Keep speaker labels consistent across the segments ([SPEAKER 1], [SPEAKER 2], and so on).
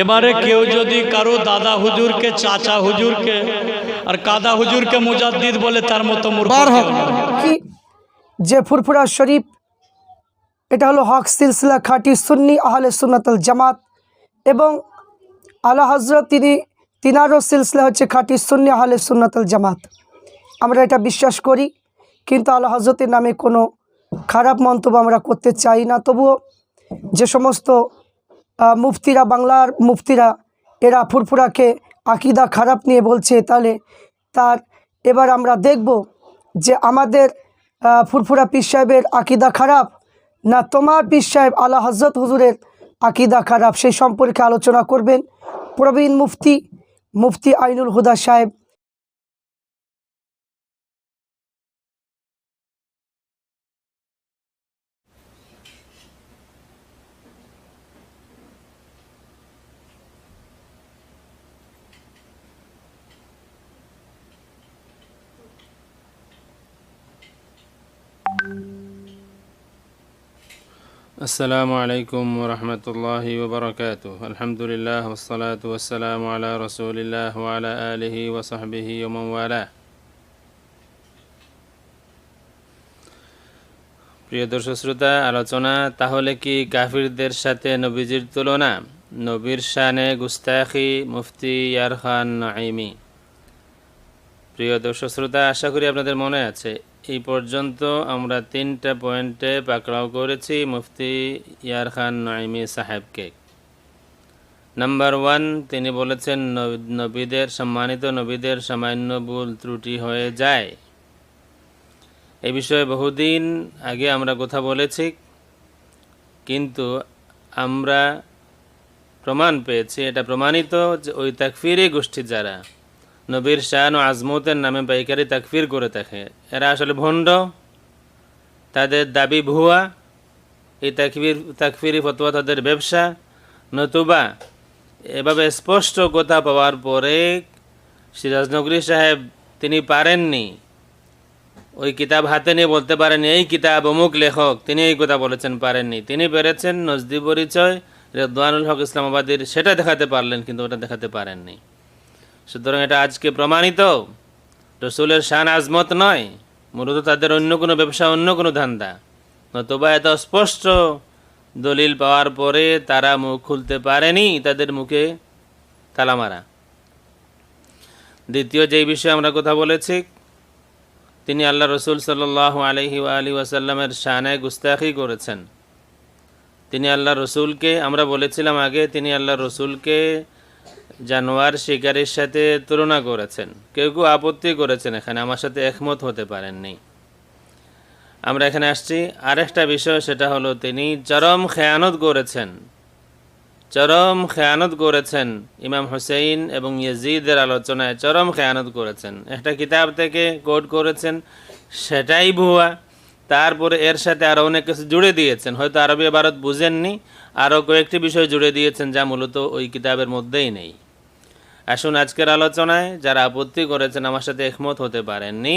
[SPEAKER 1] এবারে কেউ যদি কারও দাদা হুজুরকে চাচা হুজুরকে আর কাদা হুজুরকে মুজাদ্দিদ বলে তার মতো
[SPEAKER 2] কি? যে ফুরফুরা শরীফ এটা হলো হক সিলসিলা খাঁটি সুন্নি আহলে সুন্নাতুল জামাত এবং আলা হজরত তিনি তিনারও সিলসিলা হচ্ছে খাঁটি সুন্নি আহলে সুন্নাতুল জামাত। আমরা এটা বিশ্বাস করি কিন্তু আলা হজরতের নামে কোনো খারাপ মন্তব্য আমরা করতে চাই না। তবুও যে সমস্ত মুফতিরা বাংলার মুফতিরা, এরা ফুরফুরাকে আকিদা খারাপ নিয়ে বলছে তাহলে তার, এবার আমরা দেখব যে আমাদের ফুরফুরা পীর সাহেবের আকিদা খারাপ না তোমার পীর সাহেব আলা হজরত হুজুরের আকিদা খারাপ, সেই সম্পর্কে আলোচনা করবেন প্রবীণ মুফতি মুফতি আইনুল হুদা সাহেব।
[SPEAKER 3] আসসালামু আলাইকুম রহমতুল্লাহি ওবরকাত আলহামদুলিল্লাহ ওসলাত ওসালাম আলা রসুলিল্লাহ আলা আলহি ওসাহবিহি ওমওয়ালা প্রিয় দর্শক শ্রোতা, আলোচনা, তাহলে কি গাফিরদের সাথে নবীজির তুলনা? নবীর শানে গুস্তাখি মুফতি ইয়ার খান নাইমি প্রিয় দর্শক শ্রোতা, আশা করি আপনাদের মনে আছে এই পর্যন্ত আমরা তিনটা পয়েন্টে পাকড়াও করেছি মুফতি ইয়ার খান নাইমি সাহেবকে। নাম্বার ওয়ান, তিনি বলেছেন, নবী- নবীদের, সম্মানিত নবীদের সামান্য ভুল ত্রুটি হয়ে যায়। এ বিষয়ে বহুদিন আগে আমরা কথা বলেছি, কিন্তু আমরা প্রমাণ পেয়েছি, এটা প্রমাণিত যে ওই তাকফিরি গোষ্ঠী যারা নবীর শান ও আজমতের নামে পাইকারি তাকফির করে থাকে। এরা আসলে ভণ্ড, তাদের দাবি ভুয়া, এই তাকফির তাকফিরি ফতোয়া তাদের ব্যবসা। নতুবা এভাবে স্পষ্ট কথা পাওয়ার পরে সিরাজনগরী সাহেব তিনি পারেননি। ওই কিতাব হাতে নিয়ে বলতে পারেননি, এই কিতাব অমুক লেখক, তিনি এই কথা বলেছেন, পারেননি। তিনি পেরেছেন নজদি পরিচয়, রেদওয়ানুল হক ইসলামাবাদীর, সেটা দেখাতে পারলেন, কিন্তু ওটা দেখাতে পারেননি। সুতরাং এটা আজকে প্রমাণিত। রসুলের শান আজমত নয়, মূলত তাদের অন্য কোনো ব্যবসা, অন্য কোনো ধান্দা। নতুবা এত স্পষ্ট দলিল পাওয়ার পরে তারা মুখ খুলতে পারেনি তাদের মুখে তালা মারা দ্বিতীয় যেই বিষয়ে আমরা কথা বলেছি, তিনি আল্লাহ রসুল সাল্লাহ আলহি আলী ওয়াসাল্লামের শানায় গুস্তাখি করেছেন। তিনি আল্লাহ রসুলকে, আমরা বলেছিলাম আগে, তিনি আল্লাহ রসুলকে জানোয়ার শিকারের সাথে তুলনা করেছেন। কেউ কেউ আপত্তি করেছেন এখানে, আমার সাথে একমত হতে পারেননি। আমরা এখানে আসছি, আরেকটা বিষয়, সেটা হলো তিনি চরম খেয়ানত করেছেন। চরম খেয়ানত করেছেন ইমাম হুসেইন এবং ইয়েজিদের আলোচনায় চরম খেয়ানত করেছেন। একটা কিতাব থেকে কোট করেছেন, সেটাই ভুয়া। তারপরে এর সাথে আরও অনেক কিছু জুড়ে দিয়েছেন। হয়তো আরবি ভারত বুঝেননি আরও কয়েকটি বিষয় জুড়ে দিয়েছেন যা মূলত ওই কিতাবের মধ্যেই নেই। আসুন আজকের আলোচনায় যারা আপত্তি করেছেন আমার সাথে একমত হতে পারেননি,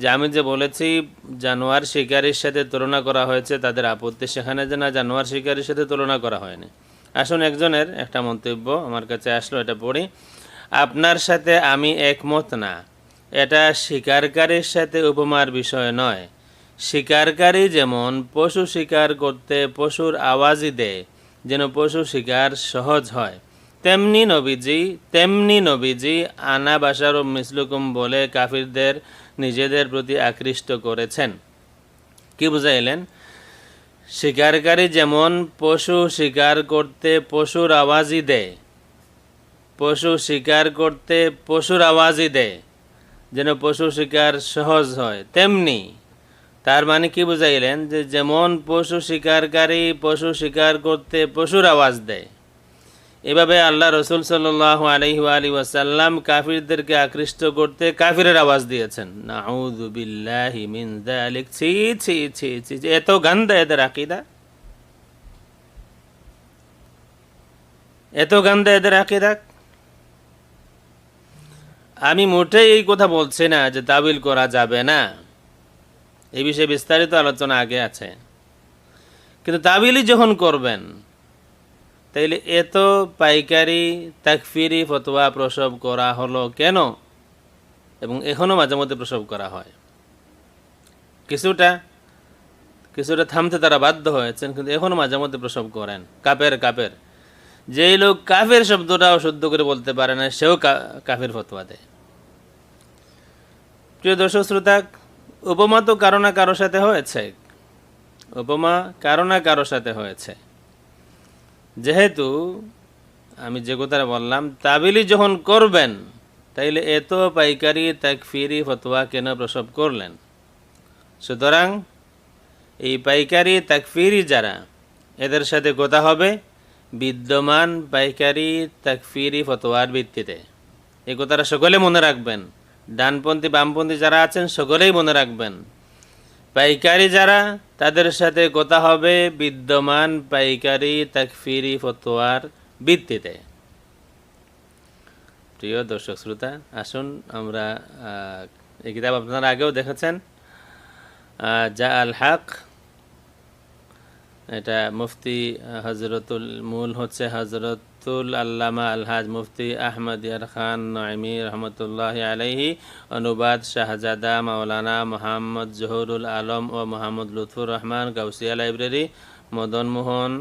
[SPEAKER 3] যে আমি যে বলেছি জানোয়ার শিকারির সাথে তুলনা করা হয়েছে, তাদের আপত্তি সেখানে যে না, জানোয়ার শিকারির সাথে তুলনা করা হয়নি। আসুন একজনের একটা মন্তব্য আমার কাছে আসলো, এটা পড়ি। আপনার সাথে আমি একমত না। এটা শিকারকারীর সাথে উপমার বিষয় নয়। শিকারকারী যেমন পশু শিকার করতে পশুর আওয়াজই দেয়, যেন পশু শিকার সহজ হয়। তেমনি নবীজি তেমনি নবীজি আনা বাসার ও মিসলুকুম বলে কাফিরদের নিজেদের প্রতি আকৃষ্ট করেছেন। কি বুঝাইলেন? শিকারকারী যেমন পশু শিকার করতে পশুর আওয়াজই দেয়, পশু শিকার করতে পশুর আওয়াজই দেয়, যেন পশু শিকার সহজ হয়। তেমনি তার মানে কি বুঝাইলেন? যে যেমন পশু শিকারকারী পশু শিকার করতে পশুর আওয়াজ দেয়। এভাবে আল্লাহ রসুল সাল্লাহ আলহি আলী ওয়াসাল্লাম কাফিরদেরকে আকৃষ্ট করতে কাফিরের আওয়াজ দিয়েছেন। নাউযু বিল্লাহি মিন ছি ছি ছি ছি ছি। এত গান্দা এদের আকিদা। এত গান্দা এদের আকিদা। আমি মোটেই এই কথা বলছি না যে তাবিল করা যাবে না। এই বিষয়ে বিস্তারিত আলোচনা আগে আছে। কিন্তু তাবিলই যখন করবেন তাইলে এত পাইকারি, তাকফিরি, ফতোয়া প্রসব করা হলো কেন? এবং এখনও মাঝে মধ্যে প্রসব করা হয়। কিছুটা কিছুটা থামতে তারা বাধ্য হয়েছেন, কিন্তু এখনও মাঝে মধ্যে প্রসব করেন। কাপের কাপের। যেই লোক কাফের শব্দটাও শুদ্ধ করে বলতে পারে না, সেও কাফের ফতোয়া দেয়। প্রিয় দর্শক শ্রোতা, উপমা তো কারও না কারোর সাথে হয়েছে। উপমা কারও না কারোর সাথে হয়েছে। যেহেতু আমি যে কথাটা বললাম, তাবিলি যখন করবেন, তাইলে এত পাইকারি, তাকফিরি, ফতোয়া কেন প্রসব করলেন? সুতরাং এই পাইকারি, তাকফিরি যারা, এদের সাথে কথা হবে বিদ্যমান পাইকারি, তাকফিরি, ফতোয়ার ভিত্তিতে। এ কথাটা সকলে মনে রাখবেন। ডানপন্থী, বামপন্থী যারা আছেন, সকলেই মনে রাখবেন। পাইকারি যারা, তাদের সাথে কথা হবে বিদ্যমান পাইকারি তাকফিরি ফতোয়ার ভিত্তিতে। প্রিয় দর্শক শ্রোতা, আসুন আমরা এই কিতাব আপনারা আগেও দেখেছেন যা আল হক। এটা মুফতি হজরতুল মূল হচ্ছে হজরতুল আল্লামা আলহাজ মুফতি আহমদ ইয়ার খান নয়মি রহমতুল্লাহ আলাইহি, অনুবাদ শাহজাদা মাওলানা মোহাম্মদ জহুরুল আলম ও মোহাম্মদ লুৎফুর রহমান, গাউসিয়া লাইব্রেরি মদন মোহন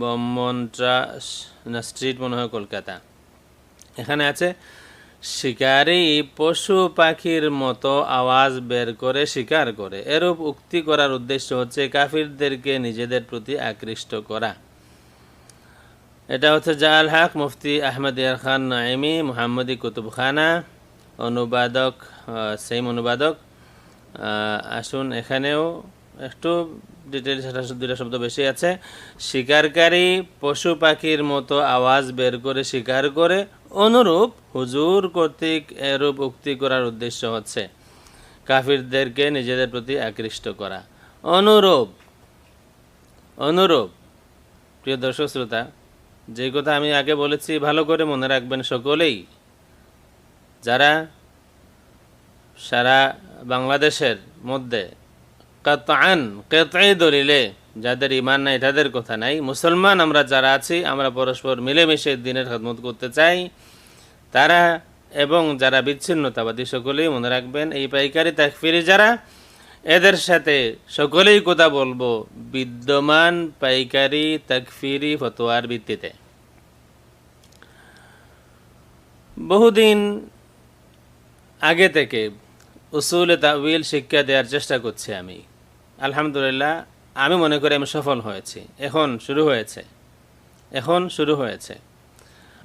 [SPEAKER 3] বমন্ট্রা স্ট্রিট, মনে হয় কলকাতা। এখানে আছে, শিকারি পশু পাখির মতো আওয়াজ বের করে শিকার করে। এরূপ উক্তি করার উদ্দেশ্য হচ্ছে কাফিরদেরকে নিজেদের প্রতি আকৃষ্ট করা। এটা হচ্ছে জাল হক, মুফতি আহমদ ইয়ার খান নাইমি, মোহাম্মদী কুতুবখানা, অনুবাদক সেম অনুবাদক। আসুন এখানেও একটু ডিটেলস দুটা শব্দ বেশি আছে। শিকারকারী পশু পাখির মতো আওয়াজ বের করে শিকার করে, অনুরূপ হুজুর কর্তৃক এরূপ উক্তি করার উদ্দেশ্য হচ্ছে কাফিরদেরকে নিজেদের প্রতি আকৃষ্ট করা। অনুরূপ অনুরূপ, প্রিয় দর্শক, শ্রোতা যে কথা আমি আগে বলেছি, ভালো করে মনে রাখবেন সকলেই, যারা সারা বাংলাদেশের মধ্যে কাতান কেতাই দলিলে যাদের ইমান নাই, তাদের কথা নাই। মুসলমান আমরা যারা আছি, আমরা পরস্পর মিলেমিশে দিনের খেদমত করতে চাই। তারা এবং যারা বিচ্ছিন্নতাবাদী, সকলেই মনে রাখবেন, এই পাইকারি তাকফিরি যারা এদের সাথে সকলেই কথা বলব বিদ্যমান পাইকারি তাকফিরি ফতোয়ার ভিত্তিতে। বহুদিন আগে থেকে উসুলে তাউইল শিক্ষা দেওয়ার চেষ্টা করছি আমি। আলহামদুলিল্লাহ, আমি মনে করি আমি সফল হয়েছি। এখন শুরু হয়েছে। এখন শুরু হয়েছে।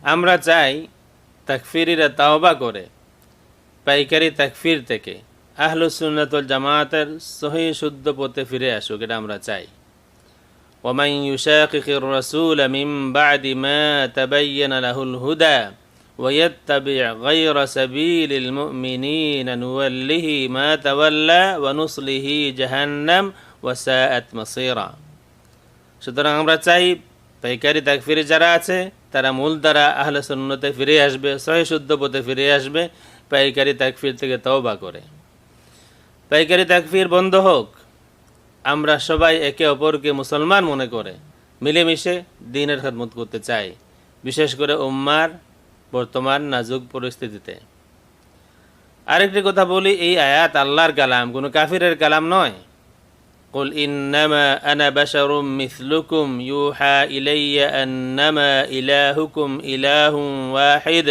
[SPEAKER 3] আমরা চাই তাকফিরিরা তাওবা করে, পাইকারি তাকফির থেকে আহলুসুন্নাতুল জামায়াতের সহি শুদ্ধ পথে ফিরে আসুক এটা আমরা চাই ومن يشاقق الرسول من بعد ما تبين له الهدى ويتبع غير سبيل المؤمنين نوله ما تولى ونصله جهنم وساءت مصيرا সুতরাং আমরা চাই পাইকারি তাকফিরে যারা আছে তারা মূল দ্বারা আহলে সুন্নতে ফিরে আসবে সহি শুদ্ধ পথে ফিরে আসবে পাইকারি তাকফির থেকে তওবা করে পাইকারি তাকফির বন্ধ হোক আমরা সবাই একে অপরকে মুসলমান মনে করে মিলেমিশে দিনের খেদমত করতে চাই বিশেষ করে উম্মার বর্তমান নাজুক পরিস্থিতিতে আরেকটি কথা বলি এই আয়াত আল্লাহর কালাম কোনো কাফিরের কালাম নয় قل إنما أنا بشر مثلكم يوحى إلي أنما إلهكم إله واحد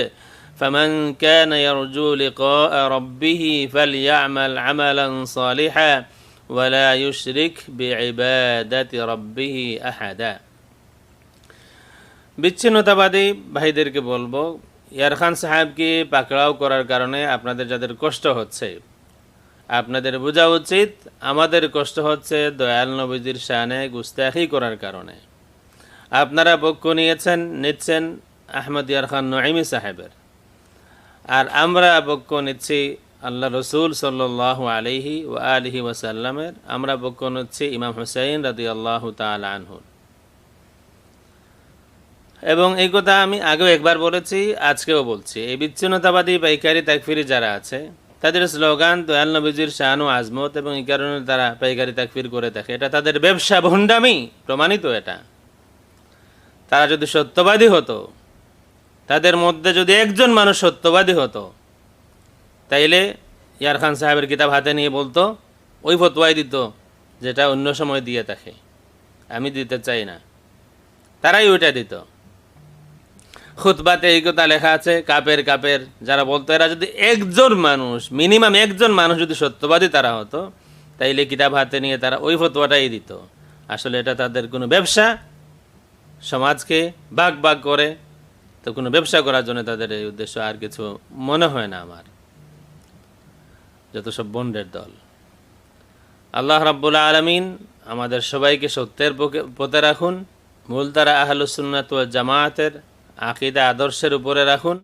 [SPEAKER 3] فمن كان يرجو لقاء ربه فليعمل عملا صالحا ولا يشرك بعبادة ربه أحدا বিচ্ছিন্নতাবাদী ভাইদেরকে বলবো ইয়ার খান সাহেবকে পাকড়াও করার কারণে আপনাদের যাদের কষ্ট হচ্ছে আপনাদের বোঝা উচিত আমাদের কষ্ট হচ্ছে দয়াল নবীজির শানে গুস্তাখি করার কারণে আপনারা পক্ষ নিয়েছেন নিচ্ছেন আহমদ ইয়ার খান নঈমি সাহেবের আর আমরা পক্ষ নিচ্ছি আল্লাহ রসুল সাল্লাহ আলিহি ও আলিহি ওয়াসাল্লামের, আমরা পক্ষ নিচ্ছি ইমাম হুসাইন রাদি আল্লাহ তাল আনহুর। এবং এই কথা আমি আগেও একবার বলেছি, আজকেও বলছি। এই বিচ্ছিন্নতাবাদী, পাইকারি, তাকফিরি যারা আছে, তাদের স্লোগান, দয়াল নবীজির শাহানু আজমত এবং এই কারণে তারা পাইকারি, তাকফির করে থাকে এটা তাদের ব্যবসা ভণ্ডামি, প্রমাণিত এটা। তারা যদি সত্যবাদী হতো তাদের মধ্যে যদি একজন মানুষ সত্যবাদী হতো, তাইলে ইয়ার খান সাহেবের কিতাব হাতে নিয়ে বলতো, ওই ফতোয়াই দিত যেটা অন্য সময় দিয়ে থাকে। আমি দিতে চাই না। তারাই ওইটা দিত। খুতবাতে এই কথা লেখা আছে, কাপের কাপের, যারা বলতো, এরা যদি একজন মানুষ, মিনিমাম একজন মানুষ যদি সত্যবাদী তারা হতো, তাইলে কিতাব হাতে নিয়ে তারা ওই ফতোয়াটাই দিত। আসলে এটা তাদের কোনো ব্যবসা। সমাজকে ভাগ ভাগ করে তো কোনো ব্যবসা করার জন্য তাদের এই উদ্দেশ্য আর কিছু মনে হয় না আমার। যত সব বন্ডের দল। আল্লাহ রাব্বুল আলমিন আমাদের সবাইকে সত্যের পথে রাখুন। মূলতারা আহলুসুন্নাত জামায়াতের আকিদা, আদর্শের উপরে রাখুন।